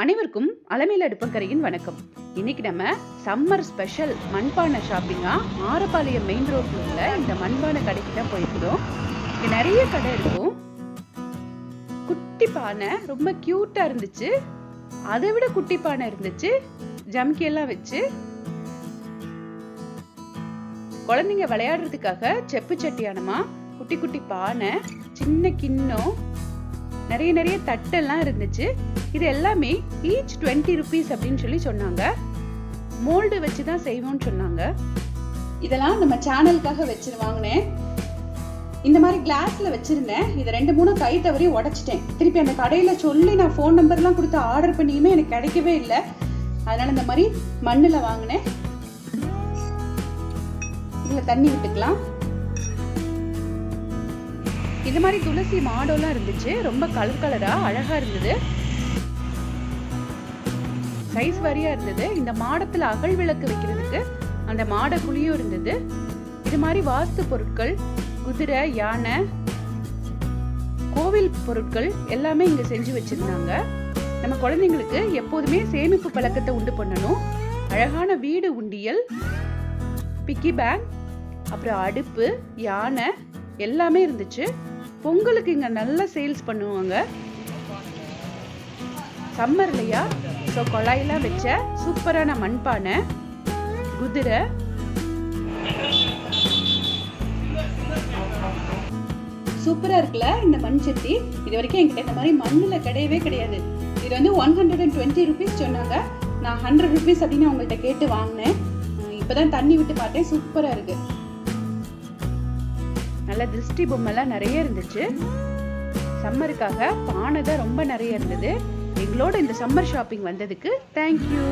அனைவருக்கும் அலமேல அடுப்பங்கரையின் வணக்கம். இன்னைக்கு நம்ம சம்மர் ஸ்பெஷல் மண்பானை ஷாப்பிங்கா ஆரப்பாளையம் மெயின் ரோட்ல உள்ள இந்த மண்பானை கடைக்கு தான் போயிருக்கிறோம். இங்க நிறைய கடை இருக்கும். குட்டி பானை ரொம்ப கியூட்டா இருந்துச்சு. அதை விட குட்டி பானை இருந்துச்சு. ஜம்கி எல்லாம் வச்சு. குழந்தைங்க விளையாடுறதுக்காக செப்பு சட்டியானமா குட்டி குட்டி பானை சின்ன கிண்ணம் நிறைய நிறைய தட்டெல்லாம் இருந்துச்சு. இது எல்லாமே ஈச் டுவெண்ட்டி ருபீஸ் அப்படின்னு சொல்லி சொன்னாங்க. மோல்டு வச்சு தான் செய்வோம்னு சொன்னாங்க. இதெல்லாம் நம்ம சேனலுக்காக வச்சு வாங்கினேன். இந்த மாதிரி கிளாஸில் வச்சுருந்தேன். இதை ரெண்டு மூணு கை தவறி உடைச்சிட்டேன். திருப்பி அந்த கடையில் சொல்லி நான் ஃபோன் நம்பர்லாம் கொடுத்து ஆர்டர் பண்ணியுமே எனக்கு கிடைக்கவே இல்லை. அதனால் இந்த மாதிரி மண்ணில் வாங்கினேன். இதில் தண்ணி விட்டுக்கலாம். இந்த மாதிரி துளசி மாடோலாம் இருந்துச்சு. ரொம்ப கலர் கலராக அழகாக இருந்தது. சைஸ் வாரியா இருந்தது. இந்த மாடத்துல அகல் விளக்கு வைக்கிறதுக்கு அந்த மாட குழியும் இருந்தது. இது மாதிரி வாஸ்து பொருட்கள் குதிரை யானை கோவில் பொருட்கள் எல்லாமே இங்க செஞ்சு வச்சிருந்தாங்க. நம்ம குழந்தைங்களுக்கு எப்போதுமே சேமிப்பு பழக்கத்தை உண்டு பண்ணணும். அழகான வீடு உண்டியல் பிக்கி பேங்க் அப்புறம் அடுப்பு யானை எல்லாமே இருந்துச்சு. பொங்கலுக்கு இங்க நல்லா சேல்ஸ் பண்ணுவாங்க. சம்மர் இல்லையா? ஸோ குழாயெல்லாம் வச்ச சூப்பரான மண்பானை குதிரை. சூப்பராக இருக்குல்ல இந்த மண் சட்டி? இது வரைக்கும் என்கிட்ட இந்த மாதிரி மண்ணில் கிடையவே கிடையாது. இது வந்து one hundred and twenty rupees சொன்னாங்க. நான் ஹண்ட்ரட் ருபீஸ் அப்படின்னு அவங்கள்ட்ட கேட்டு வாங்கினேன். இப்போ தான் தண்ணி விட்டு பார்த்தேன். சூப்பராக இருக்கு. நல்ல திருஷ்டி பொம்மைலாம் நிறைய இருந்துச்சு. சம்மருக்காக பானை தான் ரொம்ப நிறைய இருந்தது. எங்களோட இந்த சம்மர் ஷாப்பிங் வந்ததுக்கு தேங்க்யூ